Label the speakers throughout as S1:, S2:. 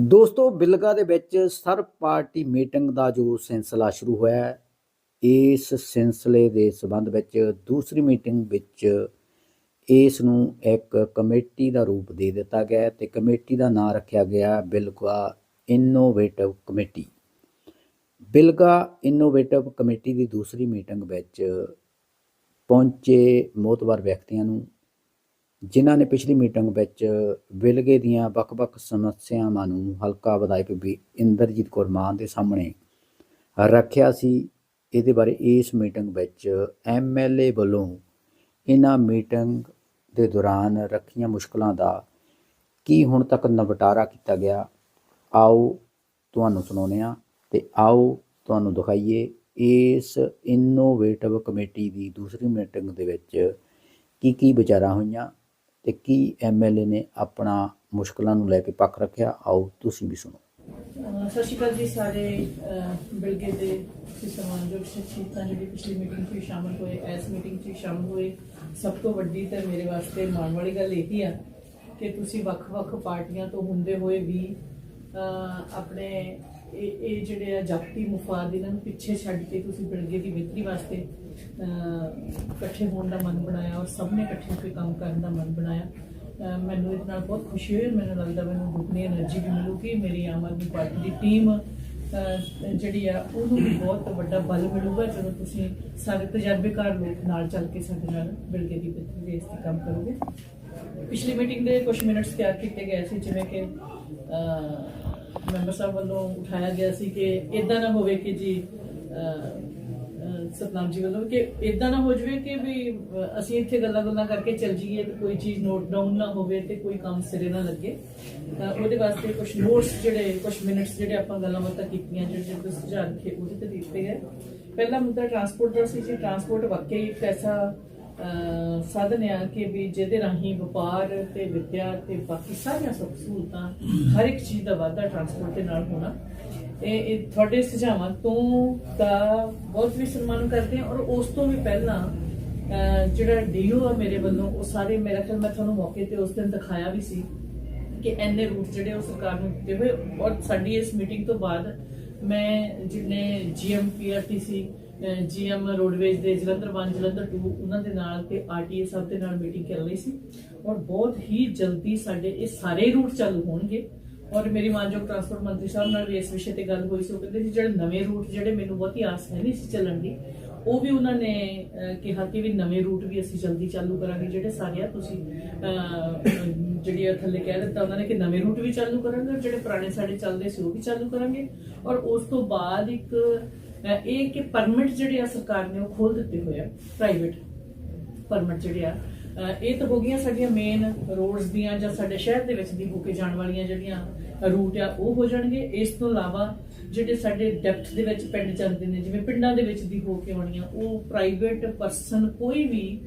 S1: ਦੋਸਤੋ ਬਿਲਗਾ ਦੇ ਵਿੱਚ ਸਰਬ ਪਾਰਟੀ ਮੀਟਿੰਗ ਦਾ ਜੋ ਸਿਲਸਿਲਾ ਸ਼ੁਰੂ ਹੋਇਆ ਹੈ, ਇਸ ਸਿਲਸਿਲੇ ਦੇ ਸਬੰਧ ਵਿੱਚ ਦੂਸਰੀ ਮੀਟਿੰਗ ਵਿੱਚ ਇਸ ਨੂੰ ਇੱਕ ਕਮੇਟੀ ਦਾ ਰੂਪ ਦੇ ਦਿੱਤਾ ਗਿਆ ਹੈ ਤੇ ਕਮੇਟੀ ਦਾ ਨਾਮ ਰੱਖਿਆ ਗਿਆ Bilga innovative committee Bilga innovative committee ਦੀ ਦੂਸਰੀ ਮੀਟਿੰਗ ਵਿੱਚ ਪਹੁੰਚੇ ਮੋਤਬਰ ਵਿਅਕਤੀਆਂ ਨੂੰ ਜਿਨ੍ਹਾਂ ਨੇ ਪਿਛਲੀ ਮੀਟਿੰਗ ਵਿੱਚ ਵਿਲਗੇ ਦੀਆਂ ਵੱਖ-ਵੱਖ ਸਮੱਸਿਆਵਾਂ ਨੂੰ ਹਲਕਾ ਵਿਧਾਇਕ ਵੀ ਇੰਦਰਜੀਤ ਕੌਰ ਮਾਨ ਦੇ ਸਾਹਮਣੇ ਰੱਖਿਆ ਸੀ, ਇਹਦੇ ਬਾਰੇ ਇਸ ਮੀਟਿੰਗ ਵਿੱਚ ਐਮਐਲਏ ਵੱਲੋਂ ਇਹਨਾਂ ਮੀਟਿੰਗ ਦੇ ਦੌਰਾਨ ਰੱਖੀਆਂ ਮੁਸ਼ਕਲਾਂ ਦਾ ਕੀ ਹੁਣ ਤੱਕ ਨਿਪਟਾਰਾ ਕੀਤਾ ਗਿਆ, ਆਓ ਤੁਹਾਨੂੰ ਸੁਣਾਉਂਦੇ ਹਾਂ ਤੇ ਆਓ ਤੁਹਾਨੂੰ ਦਿਖਾਈਏ ਇਸ ਇਨੋਵੇਟਿਵ ਕਮੇਟੀ ਦੀ ਦੂਸਰੀ ਮੀਟਿੰਗ ਦੇ ਵਿੱਚ ਕੀ ਕੀ ਵਿਚਾਰਾਂ ਹੋਈਆਂ ਤੇ ਕੀ ਐਮਐਲਏ ਨੇ ਆਪਣਾ ਮੁਸ਼ਕਲਾਂ ਨੂੰ ਲੈ ਕੇ ਪੱਖ ਰੱਖਿਆ? ਆਓ ਤੁਸੀਂ ਵੀ ਸੁਣੋ।
S2: ਸਤਿ ਸ਼੍ਰੀ ਅਕਾਲ ਜੀ ਸਾਰੇ ਬਿਲਗੇ ਦੇ ਤੁਸੀਂ ਸ਼ਖਸੀਅਤਾਂ ਜਿਹੜੀ ਪਿਛਲੀ ਮੀਟਿੰਗ 'ਚ ਸ਼ਾਮਲ ਹੋਏ ਇਸ ਮੀਟਿੰਗ 'ਚ ਸ਼ਾਮਲ ਹੋਏ ਸਭ ਤੋਂ ਵੱਡੀ ਤੇ ਮੇਰੇ ਵਾਸਤੇ ਮਾਣ ਵਾਲੀ ਗੱਲ ਇਹ ਹੀ ਆ ਕਿ ਤੁਸੀਂ ਵੱਖ-ਵੱਖ ਪਾਰਟੀਆਂ ਤੋਂ ਹੁੰਦੇ ਹੋਏ ਵੀ ਅਹ, ਆਪਣੇ ਇਹ ਇਹ ਜਿਹੜੇ ਆ ਜਾਤੀ ਮੁਫਾਦ, ਇਹਨਾਂ ਨੂੰ ਪਿੱਛੇ ਛੱਡ ਕੇ ਤੁਸੀਂ ਬਿਲਗੇ ਦੀ ਬਿਹਤਰੀ ਵਾਸਤੇ ਇਕੱਠੇ ਹੋਣ ਦਾ ਮਨ ਬਣਾਇਆ ਔਰ ਸਭ ਨੇ ਇਕੱਠੇ ਹੋ ਕੇ ਕੰਮ ਕਰਨ ਦਾ ਮਨ ਬਣਾਇਆ। ਮੈਨੂੰ ਇਹਦੇ ਨਾਲ ਬਹੁਤ ਖੁਸ਼ੀ ਹੋਈ ਮੈਨੂੰ ਲੱਗਦਾ ਮੈਨੂੰ ਦੁੱਗਣੀ એનર્ਜੀ ਵੀ ਮਿਲੂਗੀ। ਮੇਰੀ ਆਮ ਆਦਮੀ ਪਾਰਟੀ ਦੀ ਟੀਮ ਜਿਹੜੀ ਆ, ਉਹਨੂੰ ਵੀ ਬਹੁਤ ਵੱਡਾ ਬਲ ਮਿਲੂਗਾ ਜਦੋਂ ਤੁਸੀਂ ਸਾਰੇ ਤਜਰਬੇਕਾਰ ਲੋਕ ਨਾਲ ਚੱਲ ਕੇ ਸਾਡੇ ਨਾਲ ਬਿਲਗੇ ਦੀ ਬਿਹਤਰੀ ਵਾਸਤੇ ਕੰਮ ਕਰੋਗੇ। ਪਿਛਲੀ ਮੀਟਿੰਗ ਦੇ ਕੁਝ ਮਿੰਟਸ ਤਿਆਰ ਕੀਤੇ ਗਏ ਸੀ, ਜਿਵੇਂ ਕਿ ਮੈਂਬਰ ਸਾਹਿਬ ਵੱਲੋਂ ਉਠਾਇਆ ਗਿਆ ਸੀ ਕਿ ਇਦਾਂ ਨਾ ਹੋਵੇ ਕਿ ਜੀ ਸਤਨਾਮ ਜੀ ਵੱਲੋਂ ਕਿ ਇਦਾਂ ਨਾ ਹੋ ਜਵੇ ਕਿ ਵੀ ਅਸੀਂ ਇੱਥੇ ਗੱਲਾਂ ਗੱਲਾਂ ਕਰਕੇ ਚੱਲ ਜਾਈਏ ਤੇ ਕੋਈ ਚੀਜ਼ ਨੋਟ ਡਾਊਨ ਨਾ ਹੋਵੇ ਤੇ ਕੋਈ ਕੰਮ ਸਿਰੇ ਨਾ ਲੱਗੇ। ਤਾਂ ਉਹਦੇ ਵਾਸਤੇ ਕੁਝ ਨੋਟਸ ਜਿਹੜੇ ਕੁਝ ਮਿੰਟਸ ਜਿਹੜੇ ਆਪਾਂ ਗੱਲਾਂ ਬਾਤਾਂ ਕੀਤੀਆਂ, ਜਿਹੜੇ ਜਿਹੜੇ ਸੁਝਾਅ ਰੱਖੇ, ਉਹਦੇ ਤੇ ਦਿੱਤੇ ਗਏ। ਪਹਿਲਾ ਮੁੱਦਾ ਟਰਾਂਸਪੋਰਟ ਦਾ ਸੀ ਜੀ ਟਰਾਂਸਪੋਰਟ ਵਾਕਈ ਇੱਕ ਐਸਾ ਸਾਧਨ ਆ ਕਿ ਵੀ ਜਿਹਦੇ ਰਾਹੀਂ ਵਪਾਰ ਤੇ ਵਿਦਿਆ ਤੇ ਬਾਕੀ ਸਾਰੀਆਂ ਸਹੂਲਤਾਂ ਹਰ ਇੱਕ ਚੀਜ਼ ਦਾ ਵਾਧਾ ਟਰਾਂਸਪੋਰਟ ਦੇ ਨਾਲ ਹੋਣਾ। ਇਹ ਇਹ ਤੁਹਾਡੇ ਸੁਝਾਵਾਂ ਤੋਂ ਦਾ ਬਹੁਤ ਵੀ ਸਨਮਾਨ ਕਰਦੇ ਹਾਂ ਔਰ ਉਸ ਤੋਂ ਵੀ ਪਹਿਲਾਂ ਅਹ, ਜਿਹੜਾ ਡੀਓ ਆ ਮੇਰੇ ਵੱਲੋਂ ਉਹ ਸਾਰੇ ਮੇਰਾ ਖਿਆਲ ਮੈਂ ਤੁਹਾਨੂੰ ਮੌਕੇ ਤੇ ਉਸ ਦਿਨ ਦਿਖਾਇਆ ਵੀ ਸੀ ਕਿ ਐਨੇ ਰੂਟ ਜਿਹੜੇ ਉਹ ਸਰਕਾਰ ਨੂੰ ਦਿੱਤੇ ਹੋਏ ਔਰ ਸਾਡੀ ਇਸ ਮੀਟਿੰਗ ਤੋਂ ਬਾਅਦ ਮੈਂ ਜਿਹਨੇ ਜੀਐਮ ਪੀਆਰਟੀਸੀ ਜੀਐਮ ਰੋਡਵੇਜ਼ ਦੇ ਜਲੰਧਰ 1 ਜਲੰਧਰ 2 ਉਹਨਾਂ ਦੇ ਨਾਲ ਤੇ ਆਰਟੀਏ ਸਭ ਦੇ ਨਾਲ ਮੀਟਿੰਗ ਕਰ ਲਈ ਸੀ। ਔਰ ਬਹੁਤ ਹੀ ਜਲਦੀ ਸਾਡੇ ਇਹ ਸਾਰੇ ਰੂਟ ਚਾਲੂ ਹੋਣਗੇ। ਔਰ ਮੇਰੀ ਮਾਨਯੋਗ ਟਰਾਂਸਪੋਰਟ ਮੰਤਰੀ ਸਾਹਿਬ ਨਾਲ ਵੀ ਇਸ ਵਿਸ਼ੇ ਤੇ ਗੱਲ ਹੋਈ ਸੀ ਉਹ ਕਹਿੰਦੇ ਸੀ ਜਿਹੜੇ ਨਵੇਂ ਰੂਟ ਜਿਹੜੇ ਮੈਨੂੰ ਬਹੁਤੀ ਆਸ ਹੈ ਨਹੀਂ ਸੀ ਚੱਲਣ ਦੀ ਉਹ ਵੀ ਉਹਨਾਂ ਨੇ ਕਿਹਾ ਕਿ ਵੀ ਨਵੇਂ ਰੂਟ ਵੀ ਅਸੀਂ ਜਲਦੀ ਚਾਲੂ ਕਰਾਂਗੇ ਜਿਹੜੇ ਸਾਰੇ ਆ ਤੁਸੀਂ ਅਹ, ਜਿਹੜੀ ਥੱਲੇ ਕਹਿ ਦਿੱਤਾ ਉਹਨਾਂ ਨੇ ਕਿ ਨਵੇਂ ਰੂਟ ਵੀ ਚਾਲੂ ਕਰਾਂਗੇ ਔਰ ਜਿਹੜੇ ਪੁਰਾਣੇ ਸਾਡੇ ਚੱਲਦੇ ਸੀ ਉਹ ਵੀ ਚਾਲੂ ਕਰਾਂਗੇ। ਔਰ ਉਸ ਤੋਂ ਬਾਅਦ ਇੱਕ ਇਹ ਕਿ ਪਰਮਿਟ ਜਿਹੜੇ ਆ ਸਰਕਾਰ ਨੇ ਉਹ ਖੋਲ ਦਿੱਤੇ ਹੋਏ ਆ ਪ੍ਰਾਈਵੇਟ ਪਰਮਿਟ ਜਿਹੜੇ ਆ। ਅਹ ਇਹ ਤਾਂ ਹੋ ਗਈਆਂ ਸਾਡੀਆਂ ਮੇਨ ਰੋਡਸ ਦੀਆਂ ਜਾਂ ਸਾਡੇ ਸ਼ਹਿਰ ਦੇ ਵਿੱਚ ਦੀ ਹੋ ਕੇ ਜਾਣ ਵਾਲੀਆਂ ਜਿਹੜੀਆਂ ਰੂਟ ਆ, ਉਹ ਹੋ ਜਾਣਗੇ। ਇਸ ਤੋਂ ਇਲਾਵਾ ਜਿਹੜੇ ਸਾਡੇ ਡੈਪਥ ਦੇ ਵਿੱਚ ਪਿੰਡ ਜਾਂਦੇ ਨੇ, ਜਿਵੇਂ ਪਿੰਡਾਂ ਦੇ ਵਿੱਚ ਦੀ ਹੋ ਕੇ ਆਉਣੀਆਂ, ਉਹ ਪ੍ਰਾਈਵੇਟ ਪਰਸਨ ਕੋਈ ਵੀ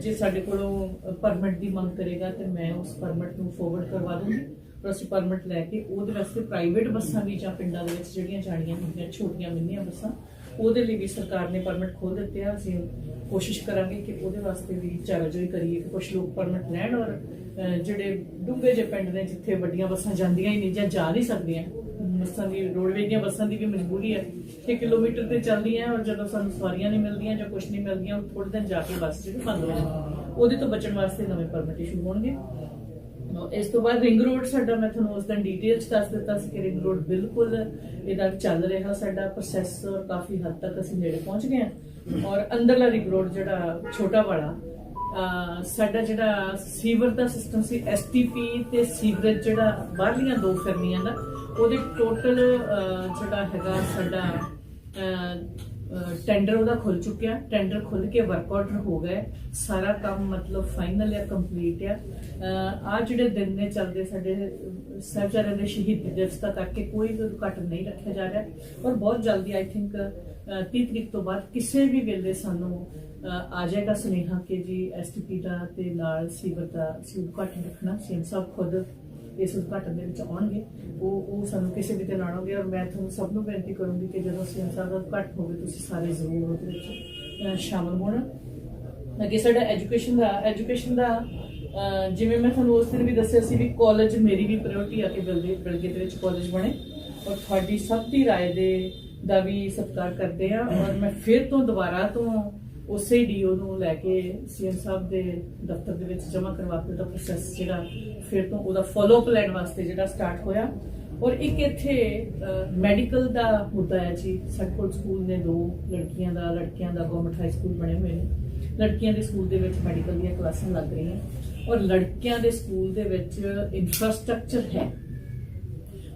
S2: ਜੇ ਸਾਡੇ ਕੋਲੋਂ ਪਰਮਿਟ ਦੀ ਮੰਗ ਕਰੇਗਾ ਤੇ ਮੈਂ ਉਸ ਪਰਮਿਟ ਨੂੰ ਫੋਰਵਰਡ ਕਰਵਾ ਦੂੰਗੀ। ਔਰ ਅਸੀਂ ਪਰਮਿਟ ਲੈ ਕੇ ਉਹਦੇ ਵਾਸਤੇ ਪ੍ਰਾਈਵੇਟ ਬੱਸਾਂ ਵੀ ਜਾਂ ਪਿੰਡਾਂ ਦੇ ਵਿੱਚ ਜਿਹੜੀਆਂ ਜਾਣੀਆਂ ਹੁੰਦੀਆਂ, ਛੋਟੀਆਂ ਮਿੰਨੀਆਂ ਬੱਸਾਂ, ਉਹਦੇ ਲਈ ਵੀ ਸਰਕਾਰ ਨੇ ਪਰਮਿਟ ਖੋਲ ਦਿੱਤੇ ਆ। ਅਸੀਂ ਕੋਸ਼ਿਸ਼ ਕਰਾਂਗੇ ਕਿ ਉਹਦੇ ਵਾਸਤੇ ਵੀ ਚਾਰਾਜੋਈ ਕਰੀਏ ਕਿ ਕੁਝ ਲੋਕ ਪਰਮਿਟ ਲੈਣ ਔਰ ਜਿਹੜੇ ਡੂੰਘੇ ਜਿਹੇ ਪਿੰਡ ਨੇ ਜਿੱਥੇ ਵੱਡੀਆਂ ਬੱਸਾਂ ਜਾਂਦੀਆਂ ਹੀ ਨਹੀਂ ਜਾਂ ਜਾ ਨਹੀਂ ਸਕਦੀਆਂ, ਬੱਸਾਂ ਦੀ ਰੋਡਵੇ ਦੀਆਂ ਬੱਸਾਂ ਦੀ ਵੀ ਮਜਬੂਰੀ ਹੈ ਕਿ ਕਿਲੋਮੀਟਰ ਤੇ ਚੱਲਦੀਆਂ ਔਰ ਜਦੋਂ ਸਾਨੂੰ ਸਵਾਰੀਆਂ ਨਹੀਂ ਮਿਲਦੀਆਂ ਜਾਂ ਕੁਝ ਨਹੀਂ ਮਿਲਦੀਆਂ, ਉਹ ਥੋੜੇ ਦਿਨ ਜਾ ਕੇ ਬੱਸ ਜਿਹੜੀ ਬੰਦ ਹੋ ਜਾਂਦੀ ਉਹਦੇ ਤੋਂ ਬਚਣ ਵਾਸਤੇ ਨਵੇਂ ਪਰਮਿਟ ਇਸ਼ੂ ਹੋਣਗੇ। ਇਸ ਤੋਂ ਬਾਅਦ ਰਿੰਗ ਰੋਡ ਸਾਡਾ, ਮੈਂ ਤੁਹਾਨੂੰ ਉਸ ਦਿਨ ਡਿਟੇਲ ਦੱਸ ਦਿੱਤਾ ਸੀ ਕਿ ਰਿੰਗ ਰੋਡ ਬਿਲਕੁਲ ਇਹਦਾ ਚੱਲ ਰਿਹਾ ਸਾਡਾ ਪ੍ਰੋਸੈਸ ਕਾਫੀ ਹੱਦ ਤੱਕ ਅਸੀਂ ਨੇੜੇ ਪਹੁੰਚ ਗਏ ਹਾਂ। ਔਰ ਅੰਦਰਲਾ ਰਿੰਗ ਰੋਡ ਜਿਹੜਾ ਛੋਟਾ ਵਾਲਾ ਸਾਡਾ ਜਿਹੜਾ ਸੀਵਰ ਦਾ ਸਿਸਟਮ ਸੀ ਐਸਟੀਪੀ ਤੇ ਸੀਵਰੇਜ ਜਿਹੜਾ ਬਾਹਰਲੀਆਂ ਦੋ ਫਿਰਨੀਆਂ ਦਾ, ਉਹਦੇ ਟੋਟਲ ਜਿਹੜਾ ਹੈਗਾ ਸਾਡਾ ਟੈਂਡਰ ਉਹਦਾ ਖੁੱਲ ਚੁੱਕਿਆ। ਟੈਂਡਰ ਖੁੱਲ ਕੇ ਵਰਕ ਆਰਡਰ ਹੋ ਗਏ। ਸਾਰਾ ਕੰਮ ਮਤਲਬ ਫਾਈਨਲ ਜਾਂ ਕੰਪਲੀਟ ਆ। ਆ ਜਿਹੜੇ ਦਿਨ ਨੇ ਚੱਲਦੇ ਸਾਡੇ ਅਹ, ਦੇ ਸ਼ਹੀਦੀ ਦਿਵਸ ਦਾ ਕਰਕੇ ਕੋਈ ਵੀ ਉਦਘਾਟਨ ਨਹੀਂ ਰੱਖਿਆ ਜਾ ਰਿਹਾ। ਔਰ ਬਹੁਤ ਜਲਦੀ ਆਈ ਥਿੰਕ 30 ਤਰੀਕ ਤੋਂ ਬਾਅਦ ਕਿਸੇ ਵੀ ਵੇਲੇ ਸਾਨੂੰ ਆ ਜਾਏਗਾ ਸੁਨੇਹਾ ਕਿ ਜੀ ਐਸਟੀਪੀ ਦਾ ਤੇ ਨਾਲ ਸੀਵਰ ਦਾ ਅਸੀਂ ਉਦਘਾਟਨ ਰੱਖਣਾ। ਸੀਐਮ ਸਾਹਿਬ ਖੁਦ ਇਸ ਉਦਘਾਟਨ ਦੇ ਵਿੱਚ ਆਉਣਗੇ ਉਹ ਉਹ ਸਾਨੂੰ ਕਿਸੇ ਵੀ ਦਿਨ ਆਉਣਗੇ ਔਰ ਮੈਂ ਤੁਹਾਨੂੰ ਸਭ ਨੂੰ ਬੇਨਤੀ ਕਰੂੰਗੀ ਕਿ ਜਦੋਂ ਸੀਐਮ ਸਾਹਿਬ ਦਾ ਉਦਘਾਟਨ ਹੋਵੇ ਤੁਸੀਂ ਸਾਰੇ ਜ਼ਰੂਰ ਉਹਦੇ ਵਿੱਚ ਅਹ, ਸ਼ਾਮਲ ਹੋਣਾ ਅੱਗੇ ਸਾਡਾ ਐਜੂਕੇਸ਼ਨ ਦਾ ਐਜੂਕੇਸ਼ਨ ਦਾ ਅਹ ਜਿਵੇਂ ਮੈਂ ਤੁਹਾਨੂੰ ਉਸ ਦਿਨ ਵੀ ਦੱਸਿਆ ਸੀ ਵੀ ਕਾਲਜ ਮੇਰੀ ਵੀ ਪ੍ਰਾਇੋਰਟੀ ਆ ਕਿ ਬਿਲਦੇ ਬਿਲਗੇ ਦੇ ਵਿੱਚ ਕਾਲਜ ਬਣੇ ਔਰ ਤੁਹਾਡੀ ਸਭ ਦੀ رائے ਦੇ ਦਾ ਵੀ ਸਤਿਕਾਰ ਕਰਦੇ ਆ ਔਰ ਮੈਂ ਫਿਰ ਤੋਂ ਦੁਬਾਰਾ ਤੋਂ ਉਸੇ ਡੀਓ ਨੂੰ ਲੈ ਕੇ ਸੀਐਮ ਸਾਹਿਬ ਦੇ ਦਫ਼ਤਰ ਦੇ ਵਿੱਚ ਜਮ੍ਹਾਂ ਕਰਵਾ ਕੇ ਉਹਦਾ ਪ੍ਰੋਸੈਸ ਜਿਹੜਾ, ਫਿਰ ਤੋਂ ਉਹਦਾ ਫਾਲੋ ਅਪ ਲੈਣ ਵਾਸਤੇ ਜਿਹੜਾ ਸਟਾਰਟ ਹੋਇਆ। ਔਰ ਇੱਕ ਇੱਥੇ ਮੈਡੀਕਲ ਦਾ ਮੁੱਦਾ ਹੈ ਜੀ। ਸਾਡੇ ਸਕੂਲ ਨੇ ਦੋ ਲੜਕੀਆਂ ਦਾ, ਲੜਕਿਆਂ ਦਾ ਗਵਰਨਮੈਂਟ ਹਾਈ ਸਕੂਲ ਬਣੇ ਹੋਏ ਨੇ। ਲੜਕੀਆਂ ਦੇ ਸਕੂਲ ਦੇ ਵਿੱਚ ਮੈਡੀਕਲ ਦੀਆਂ ਕਲਾਸਾਂ ਲੱਗ ਰਹੀਆਂ। ਔਰ ਲੜਕਿਆਂ ਦੇ ਸਕੂਲ ਦੇ ਵਿੱਚ ਇਨਫਰਾਸਟ੍ਰਕਚਰ ਹੈ।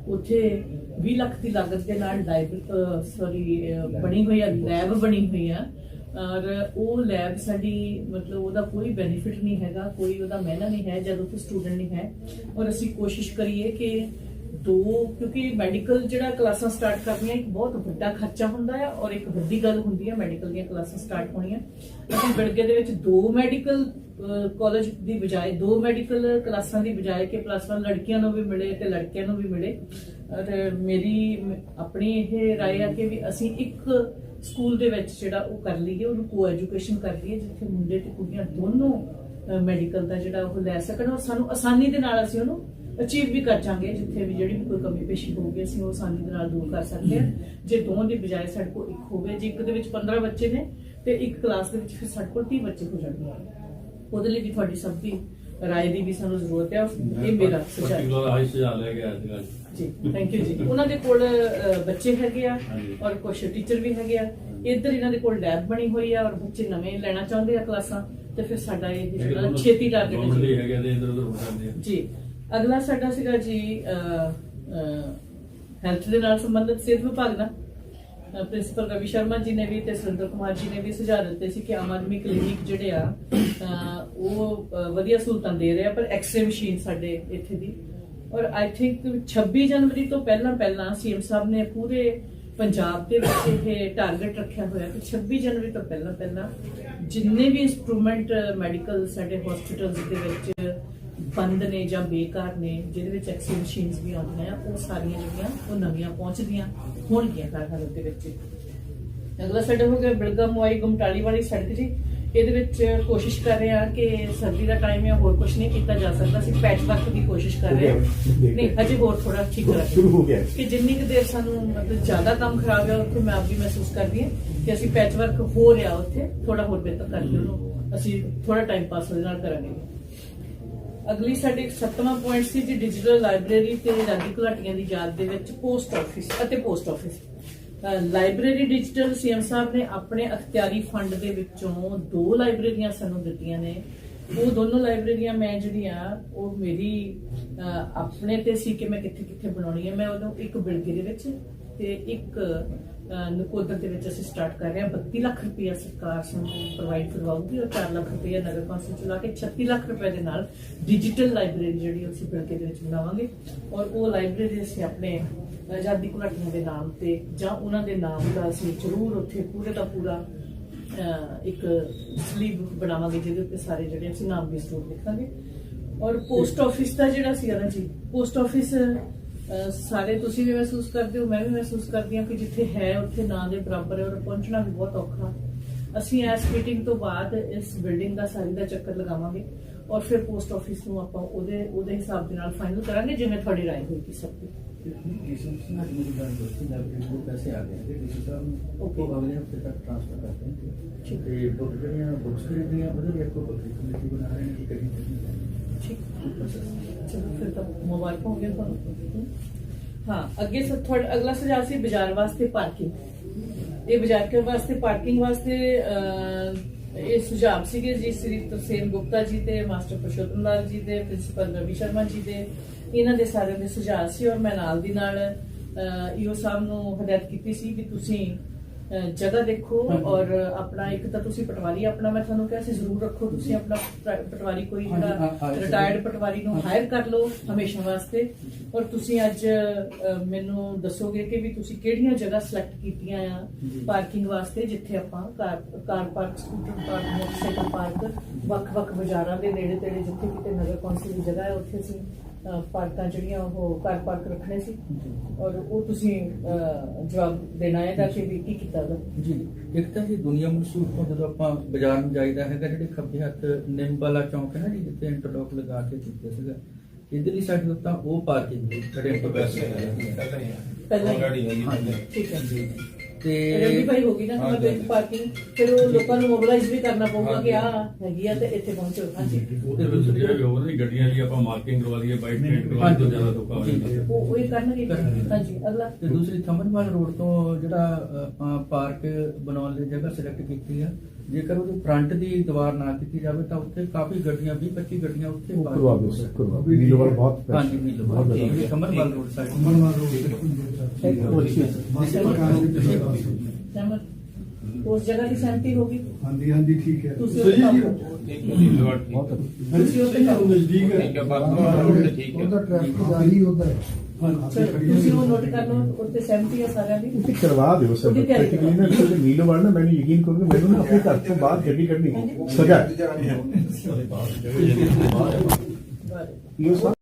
S2: ਉੱਥੇ 20 ਲੱਖ ਦੀ ਲਾਗਤ ਦੇ ਨਾਲ ਲਾਇਬ੍ਰੇਰੀ ਸੌਰੀ ਬਣੀ ਹੋਈ ਹੈ ਲੈਬ ਬਣੀ ਹੋਈ ਆ। ਔਰ ਉਹ ਲੈਬ ਸਾਡੀ ਮਤਲਬ ਉਹਦਾ ਕੋਈ ਬੈਨੀਫਿਟ ਨਹੀਂ ਹੈਗਾ ਕੋਈ ਉਹਦਾ ਮਹਿਨਾ ਨਹੀਂ ਹੈ ਜਦੋਂ ਉੱਥੇ ਸਟੂਡੈਂਟ ਨਹੀਂ ਹੈ ਔਰ ਅਸੀਂ ਕੋਸ਼ਿਸ਼ ਕਰੀਏ ਕਿ ਦੋ ਕਿਉਂਕਿ ਮੈਡੀਕਲ ਜਿਹੜਾ ਕਲਾਸਾਂ ਸਟਾਰਟ ਕਰਨੀਆਂ ਇੱਕ ਬਹੁਤ ਵੱਡਾ ਖਰਚਾ ਹੁੰਦਾ ਹੈ ਔਰ ਇੱਕ ਵੱਡੀ ਗੱਲ ਹੁੰਦੀ ਹੈ ਮੈਡੀਕਲ ਦੀਆਂ ਕਲਾਸਾਂ ਸਟਾਰਟ ਹੋਣੀਆਂ ਅਸੀਂ ਬਿਲਗੇ ਦੇ ਵਿੱਚ ਦੋ ਮੈਡੀਕਲ ਕਾਲਜ ਦੀ ਬਜਾਏ ਦੋ ਮੈਡੀਕਲ ਕਲਾਸਾਂ ਦੀ ਬਜਾਏ ਕਿ ਪਲੱਸ 1 ਲੜਕੀਆਂ ਨੂੰ ਵੀ ਮਿਲੇ ਤੇ ਲੜਕਿਆਂ ਨੂੰ ਵੀ ਮਿਲੇ ਔਰ ਮੇਰੀ ਮ- ਆਪਣੀ ਇਹ رائے ਆ ਕਿ ਵੀ ਅਸੀਂ ਇੱਕ ਸਕੂਲ ਦੇ ਵਿੱਚ ਜਿਹੜਾ ਉਹ ਕਰ ਲਈਏ ਉਹਨੂੰ ਕੋ ਐਜੂਕੇਸ਼ਨ ਕਰ ਲਈਏ ਜਿੱਥੇ ਮੁੰਡੇ ਤੇ ਕੁੜੀਆਂ ਦੋਨੋਂ ਮੈਡੀਕਲ ਦਾ ਜਿਹੜਾ ਉਹ ਲੈ ਸਕਣ ਔਰ ਸਾਨੂੰ ਆਸਾਨੀ ਦੇ ਨਾਲ ਅਸੀਂ ਉਹਨੂੰ ਅਚੀਵ ਵੀ ਕਰ ਜਾਾਂਗੇ, ਜਿੱਥੇ ਵੀ ਜਿਹੜੀ ਵੀ ਕੋਈ ਕਮੀ ਪੇਸ਼ੀ ਹੋਊਗੀ, ਅਸੀਂ ਉਹ ਆਸਾਨੀ ਦੇ ਨਾਲ ਦੂਰ ਕਰ ਸਕਦੇ ਹਾਂ। ਜੇ ਦੋ ਦੀ ਬਜਾਏ ਸਾਡੇ ਕੋਲ ਇੱਕ ਹੋਵੇ, ਜੇ ਇੱਕ ਦੇ ਵਿੱਚ 15 ਬੱਚੇ ਨੇ, ਤੇ ਇੱਕ ਕਲਾਸ ਦੇ ਵਿੱਚ ਫਿਰ ਸਾਡੇ ਕੋਲ 30 ਬੱਚੇ ਹੋ ਜਾਣਗੇ। ਉਹਦੇ ਲਈ ਵੀ ਤੁਹਾਡੀ ਸਭ ਦੀ ਰਾਏ ਦੀ ਵੀ ਸਾਨੂੰ ਜ਼ਰੂਰਤ ਹੈ ਔਰ ਇਹ ਮੇਰਾ ਸੁਝਾਅ।
S3: ਪਰਟੀਕੂਲਰ ਆਈ ਸੁਝਾਅ ਲੈ ਕੇ ਆਇਆ ਸੀਗਾ
S2: ਜੀ ਥੈਂਕ ਯੂ ਜੀ। ਉਹਨਾਂ ਦੇ ਕੋਲ ਅ, ਬੱਚੇ ਹੈਗੇ ਆ ਔਰ ਕੁਝ ਟੀਚਰ ਵੀ ਹੈਗੇ ਆ। ਇੱਧਰ ਇਹਨਾਂ ਦੇ ਕੋਲ ਲੈਬ ਬਣੀ ਹੋਈ ਆ ਔਰ ਬੱਚੇ ਨਵੇਂ ਲੈਣਾ ਚਾਹੁੰਦੇ ਆ ਕਲਾਸਾਂ ਤੇ ਫਿਰ ਸਾਡਾ ਇਹ ਜਿਹੜਾ ਛੇਤੀ ਟਾਰਗੇਟ ਹੈ ਜੀ।
S3: ਹੈਗੇ ਨੇ ਇਧਰ ਉਧਰ ਹੋ ਜਾਂਦੇ ਆ।
S2: ਜੀ। ਅਗਲਾ ਸਾਡਾ ਸੀਗਾ ਜੀ ਹੈਲਥ ਦੇ ਨਾਲ ਸੰਬੰਧਿਤ ਸਿਹਤ ਵਿਭਾਗ ਦਾ। ਪ੍ਰਿੰਸੀਪਲ ਰਵੀ ਸ਼ਰਮਾ ਜੀ ਨੇ ਵੀ ਤੇ ਸੁਰਿੰਦਰ ਕੁਮਾਰ ਜੀ ਨੇ ਵੀ ਸੁਝਾਅ ਦਿੱਤੇ ਸੀ ਕਿ ਆਮ ਆਦਮੀ ਕਲੀਨਿਕ ਜਿਹੜੇ ਆ ਉਹ ਵਧੀਆ ਸਹੂਲਤਾਂ ਦੇ ਰਹੇ ਆ, ਪਰ ਐਕਸ-ਰੇ ਮਸ਼ੀਨ ਸਾਡੇ ਇੱਥੇ ਦੀ। ਔਰ ਆਈ ਥਿੰਕ 26 ਜਨਵਰੀ ਤੋਂ ਪਹਿਲਾਂ ਪਹਿਲਾਂ ਸੀਐਮ ਸਾਹਿਬ ਨੇ ਪੂਰੇ ਪੰਜਾਬ ਦੇ ਵਿੱਚ ਇਹ ਟਾਰਗੇਟ ਰੱਖਿਆ ਹੋਇਆ ਕਿ 26 ਜਨਵਰੀ ਤੋਂ ਪਹਿਲਾਂ ਪਹਿਲਾਂ ਜਿੰਨੇ ਵੀ ਇਨਸਟਰੂਮੈਂਟ ਮੈਡੀਕਲ ਸਾਡੇ ਹਸਪੀਟਲਸ ਦੇ ਵਿੱਚ ਬੰਦ ਨੇ ਜਾਂ ਬੇਕਾਰ ਨੇ, ਜਿਹਦੇ ਵਿੱਚ ਐਕਸਰੇ ਮਸ਼ੀਨਸ ਵੀ ਆਉਂਦੀਆਂ ਆ ਉਹ ਸਾਰੀਆਂ ਜਿਹੜੀਆਂ ਉਹ ਨਵੀਆਂ ਪਹੁੰਚਦੀਆਂ। ਹੋਣਗੀਆਂ ਹਾਲਤ ਦੇ ਵਿੱਚ। ਅਗਲਾ ਸਾਡਾ ਹੋ ਗਿਆ ਬਿਲਗਾ ਮੋਈ ਗੁਮਟਾਲੀ ਵਾਲੀ ਸੜਕ ਜੀ। ਇਹਦੇ ਵਿੱਚ ਕੋਸ਼ਿਸ਼ ਕਰ ਰਹੇ ਆ ਕਿ ਸਰਦੀ ਦਾ ਟਾਈਮ ਹੈ ਹੋਰ ਕੁਝ ਨਹੀਂ ਕੀਤਾ ਜਾ ਸਕਦਾ। ਅਸੀਂ ਪੈਚ ਵਰਕ ਦੀ ਕੋਸ਼ਿਸ਼ ਕਰ ਰਹੇ ਹਾਂ। ਨਹੀਂ ਅਜੇ ਹੋਰ ਥੋੜਾ ਠੀਕ ਕਰਾਂਗੇ।
S4: ਸ਼ੁਰੂ ਹੋ ਗਿਆ।
S2: ਕਿ ਜਿੰਨੀ ਕੁ ਦੇਰ ਸਾਨੂੰ ਮਤਲਬ ਜ਼ਿਆਦਾ ਕੰਮ ਖਰਾਬ ਹੈ ਉੱਥੇ ਮੈਂ ਆਪ ਵੀ ਮਹਿਸੂਸ ਕਰਦੀ ਹਾਂ ਕਿ ਅਸੀਂ ਪੈਚ ਵਰਕ ਹੋ ਰਿਹਾ ਉੱਥੇ। ਥੋੜਾ ਹੋਰ ਬਿਹਤਰ ਕਰਕੇ ਉਹਨੂੰ ਅਸੀਂ ਥੋੜਾ ਟਾਈਮ ਪਾਸ ਉਹਦੇ ਨਾਲ ਕਰਾਂਗੇ। ਅਗਲੀ ਸਾਡੀ ਸੱਤਵਾਂ ਪੁਆਇੰਟ ਸੀ ਜੀ ਡਿਜੀਟਲ ਲਾਇਬ੍ਰੇਰੀ ਤੇ ਰਾਜੀ ਘੁਲਾਟੀਆਂ ਦੀ ਯਾਦ ਦੇ ਵਿੱਚ ਪੋਸਟ ਆਫਿਸ ਅਤੇ post office library digital CM ਸਾਹਿਬ ਨੇ ਆਪਣੇ ਅਖਤਿਆਰੀ ਫੰਡ ਦੇ ਵਿੱਚੋਂ ਦੋ ਲਾਇਬ੍ਰੇਰੀਆਂ ਸਾਨੂੰ ਦਿੱਤੀਆਂ ਨੇ। ਉਹ ਦੋਨੋਂ ਲਾਇਬ੍ਰੇਰੀਆਂ ਮੈਂ ਜਿਹੜੀਆਂ, ਉਹ ਮੇਰੀ ਆਪਣੇ ਤੇ ਸੀ ਕਿ ਮੈਂ ਕਿੱਥੇ ਕਿੱਥੇ ਬਣਾਉਣੀ ਹੈ ਮੈਂ ਉਦੋਂ ਇੱਕ ਬਿਲਗੇ ਦੇ ਵਿੱਚ ਤੇ ਇੱਕ ਨਕੋਦਰ ਦੇ ਵਿੱਚ ਅਸੀਂ ਸਟਾਰਟ ਕਰ ਰਹੇ ਹਾਂ। 32 ਲੱਖ ਰੁਪਇਆ ਸਰਕਾਰ ਸਾਨੂੰ ਪ੍ਰੋਵਾਈਡ ਕਰਵਾਉਗੀ ਔਰ 4 ਲੱਖ ਰੁਪਇਆ ਨਗਰ ਕੌਂਸਲ ਚਲਾ ਕੇ 36 ਲੱਖ ਰੁਪਏ ਦੇ ਨਾਲ ਡਿਜੀਟਲ ਲਾਇਬ੍ਰੇਰੀ ਜਿਹੜੀ ਅਸੀਂ ਬਿਲਗੇ ਦੇ ਵਿੱਚ ਬਣਾਵਾਂਗੇ। ਔਰ ਉਹ ਲਾਇਬ੍ਰੇਰੀ ਅਸੀਂ ਆਪਣੇ ਆਜ਼ਾਦੀ ਘੁਲਾਟੀਆਂ ਦੇ ਨਾਮ ਤੇ ਜਾਂ ਉਹਨਾਂ ਦੇ ਨਾਮ ਦਾ ਅਸੀਂ ਜ਼ਰੂਰ ਉੱਥੇ ਪੂਰੇ ਦਾ ਪੂਰਾ ਇੱਕ ਸਲੀਬ ਬਣਾਵਾਂਗੇ, ਜਿਹਦੇ ਉੱਤੇ ਸਾਰੇ ਜਿਹੜੇ ਅਸੀਂ ਨਾਮ ਵੀ ਜ਼ਰੂਰ ਲਿਖਾਂਗੇ ਔਰ ਪੋਸਟ ਆਫਿਸ ਦਾ ਜਿਹੜਾ ਸੀ ਨਾ ਜੀ ਪੋਸਟ ਆਫਿਸ ਸਾਰੇ ਤੁਸੀਂ ਵੀ ਮਹਿਸੂਸ ਕਰਦੇ ਹੋ ਮੈਂ ਵੀ ਮਹਿਸੂਸ ਕਰਦੀ ਹਾਂ ਕਿ ਜਿੱਥੇ ਹੈ ਉੱਥੇ ਨਾਂ ਦੇ ਬਰਾਬਰ ਹੈ ਔਰ ਪਹੁੰਚਣਾ ਵੀ ਬਹੁਤ ਔਖਾ। ਅਸੀਂ ਇਸ ਮੀਟਿੰਗ ਤੋਂ ਬਾਅਦ ਇਸ ਬਿਲਡਿੰਗ ਦਾ ਸਾਰੀ ਦਾ ਚੱਕਰ ਲਗਾਵਾਂਗੇ ਔਰ ਫਿਰ ਪੋਸਟ ਆਫਿਸ ਨੂੰ ਆਪਾਂ ਉਹਦੇ ਉਹਦੇ ਹਿਸਾਬ ਦੇ ਨਾਲ ਫਾਈਨਲ ਕਰਾਂਗੇ ਜਿਵੇਂ ਤੁਹਾਡੀ ਰਾਏ ਹੋਏਗੀ ਸਭ ਦੀ। ਠੀਕ। ਚਲੋ ਫਿਰ ਤਾਂ ਮੁਬਾਰਕ ਹੋ ਗਿਆ ਤੁਹਾਨੂੰ। ਹਾਂ, ਅੱਗੇ ਸਰ ਤੁਹਾਡਾ, ਅਗਲਾ ਸੁਝਾਅ ਸੀ ਬਾਜ਼ਾਰ ਵਾਸਤੇ ਪਾਰਕਿੰਗ ਇਹ ਬਾਜ਼ਾਰ ਕੇ ਵਾਸਤੇ? ਪਾਰਕਿੰਗ ਵਾਸਤੇ ਇਹ ਸੁਝਾਅ ਸੀਗੇ ਜੀ ਸ੍ਰੀ ਤਰਸੇਮ ਗੁਪਤਾ ਜੀ ਤੇ ਮਾਸਟਰ ਪੁਰਸ਼ੋਤਮ ਲਾਲ ਜੀ ਦੇ, ਪ੍ਰਿੰਸੀਪਲ ਰਵੀ ਸ਼ਰਮਾ ਜੀ ਦੇ। ਇਹਨਾਂ ਦੇ ਸਾਰਿਆਂ ਦੇ ਸੁਝਾਅ ਸੀ ਔਰ ਮੈਂ ਨਾਲ ਦੀ ਨਾਲ ਈਓ ਸਾਹਿਬ ਨੂੰ ਹਦਾਇਤ ਕੀਤੀ ਸੀ ਕਿ ਤੁਸੀਂ ਜਗ੍ਹਾ ਦੇਖੋ। ਔਰ ਆਪਣਾ ਇੱਕ ਤਾਂ ਤੁਸੀਂ ਪਟਵਾਰੀ ਆਪਣਾ ਮੈਂ ਤੁਹਾਨੂੰ ਕਿਹਾ ਸੀ ਜ਼ਰੂਰ ਰੱਖੋ ਤੁਸੀਂ ਆਪਣਾ ਪਟਵਾਰੀ ਕੋਈ ਜਿਹੜਾ ਰਿਟਾਇਰਡ ਪਟਵਾਰੀ ਨੂੰ। ਹਾਇਰ ਕਰ ਲਓ ਹਮੇਸ਼ਾ ਵਾਸਤੇ ਔਰ ਤੁਸੀਂ ਅੱਜ ਮੈਨੂੰ ਦੱਸੋਗੇ ਕਿ ਵੀ ਤੁਸੀਂ ਕਿਹੜੀਆਂ ਜਗ੍ਹਾ ਸਿਲੈਕਟ ਕੀਤੀਆਂ ਆ। ਪਾਰਕਿੰਗ ਵਾਸਤੇ ਜਿੱਥੇ ਆਪਾਂ car car park scooter park motorcycle park ਵੱਖ-ਵੱਖ ਬਾਜ਼ਾਰਾਂ ਦੇ ਨੇੜੇ ਤੇੜੇ ਜਿੱਥੇ ਕਿਤੇ ਨਗਰ ਕੌਂਸਲ ਦੀ ਜਗ੍ਹਾ ਹੈ ਉੱਥੇ ਅਸੀਂ ਪਾਰਕਾਂ ਜਿਹੜੀਆਂ ਉਹ ਕਾਰ ਪਾਰਕ ਰੱਖਣੇ ਸੀ। ਔਰ ਉਹ ਤੁਸੀਂ ਜਵਾਬ ਦੇਣਾ ਹੈ ਦਾ ਕਿ ਵੀ ਕੀ ਕੀਤਾ ਉਹਦਾ
S4: ਜੀ ਇੱਕ ਤਾਂ ਜੀ ਦੁਨੀਆ ਮਸ਼ਹੂਰ ਤੋਂ ਜਦੋਂ ਆਪਾਂ ਬਾਜ਼ਾਰ ਨੂੰ ਜਾਈਦਾ ਹੈਗਾ ਜਿਹੜੇ ਖੱਬੇ ਹੱਥ ਨਿੰਮ ਵਾਲਾ ਚੌਂਕ ਹੈ ਨਾ ਜੀ ਜਿੱਥੇ ਇੰਟਰਲੋਕ ਲਗਾ ਕੇ ਦਿੱਤੇ ਸੀਗਾ ਇਧਰਲੀ ਸਾਈਡ ਤੋਂ ਤਾਂ ਉਹ ਪਾਰਕਿੰਗ ਜਿਹੜੇ ਆਪਾਂ ਪੈਸੇ
S2: ਪਹਿਲਾਂ ਹੀ।
S4: ਹਾਂਜੀ।
S2: ਠੀਕ ਹੈ।
S4: ਜੀ। ਤੇ
S2: ਆਈਡੈਂਟੀਫਾਈ ਹੋ ਗਈ ਨਾ ਕਿ ਮਤਲਬ ਪਾਰਕਿੰਗ ਫਿਰ ਉਹ ਲੋਕਾਂ ਨੂੰ ਮੋਬਿਲਾਈਜ਼ ਵੀ ਕਰਨਾ ਪਊਗਾ ਕਿ ਆ ਹੈਗੀ ਆ ਤੇ ਇੱਥੇ ਪਹੁੰਚੋ। ਹਾਂਜੀ।
S3: ਉਹਦੇ ਵਿੱਚ ਜਿਹੜੇ ਵੀ ਹੋਰ ਵੀ ਗੱਡੀਆਂ ਦੀ ਆਪਾਂ ਮਾਰਕਿੰਗ ਕਰਵਾ ਦਈਏ ਬਾਈਕ ਪੇਂਟ ਕਰਵਾ ਦਈਏ ਤਾਂ ਜ਼ਿਆਦਾ ਧੋਖਾ ਹੋ ਜਾਂਦਾ।
S2: ਉਹ ਉਹ ਇਹ ਕਰਨਗੇ।
S4: ਕਰਨਗੇ।
S2: ਹਾਂਜੀ ਅਗਲਾ।
S4: ਤੇ ਦੂਸਰੀ ਥੰਮਨਵਾਲ ਰੋਡ ਤੋਂ ਜਿਹੜਾ ਅ, ਆਪਾਂ ਪਾਰਕ ਬਣਾਉਣ ਲਈ ਜਗ੍ਹਾ ਸਿਲੈਕਟ ਕੀਤੀ ਆ ਜੇਕਰ ਉਹਦੇ ਫਰੰਟ ਦੀ ਦੀਵਾਰ ਨਾ ਕੀਤੀ ਜਾਵੇ ਤਾਂ ਉੱਥੇ ਕਾਫੀ ਗੱਡੀਆਂ 20 25 ਗੱਡੀਆਂ ਉੱਥੇ park
S5: ਕਰਵਾ ਦਿਓ ਸਰ ਕਰਵਾ ਦਿਓ। ਨੀਲੋਵਾਲ ਬਹੁਤ ਪੈਸੇ
S4: ਹਾਂਜੀ ਨੀਲੋਵਾਲ
S5: ਬਹੁਤ ਜ਼ਿਆਦਾ।
S4: ਜੀ ਥੰਮਨਵਾਲ ਰੋਡ ਸਾਈਡ
S5: ਉਹ ਅੱਛੀ ਹੈ ਸਰ
S2: ਸਹਿਮਤ? ਉਸ ਜਗ੍ਹਾ ਦੀ ਸਹਿਮਤੀ ਹੋਗੀ
S6: ਹਾਂਜੀ ਹਾਂਜੀ ਠੀਕ ਹੈ।
S2: ਤੁਸੀਂ ਉਹ ਕੰਮ ਕਰੋ।
S5: ਬਹੁਤ ਅੱਛੀ
S2: ਤੁਸੀਂ ਉੱਥੇ ਕੰਮ ਕਰੋ।
S6: ਨਜ਼ਦੀਕ ਹੈ। ਉਹਦਾ ਟ੍ਰੈਫਿਕ ਜਾਰੀ ਉਧਰ ਹੈ।
S2: ਚਲੋ, ਤੁਸੀਂ ਉਹ ਨੋਟ ਕਰ ਲਓ ਉੱਤੇ ਸਹਿਮਤੀ ਹੈ ਸਾਰਿਆਂ ਦੀ?
S5: ਤੁਸੀਂ ਕਰਵਾ ਦਿਓ ਸਰ
S2: ਉਹਦੀ ਤਿਆਰੀ
S5: ਪ੍ਰੈਕਟੀਕਲੀ ਨਾ ਤੁਸੀਂ ਨੀਲੋਵਾਲ ਨਾ ਮੈਨੂੰ ਯਕੀਨ ਕਰੋ ਕਿ ਮੈਨੂੰ ਨਾ ਆਪਣੇ ਘਰ ਤੋਂ ਬਾਹਰ ਗੱਡੀ ਕੱਢਣੀ ਸਜ਼ਾ। ਹੈ।
S2: ਬਾਰੇ
S5: ਇਹ ਸਭ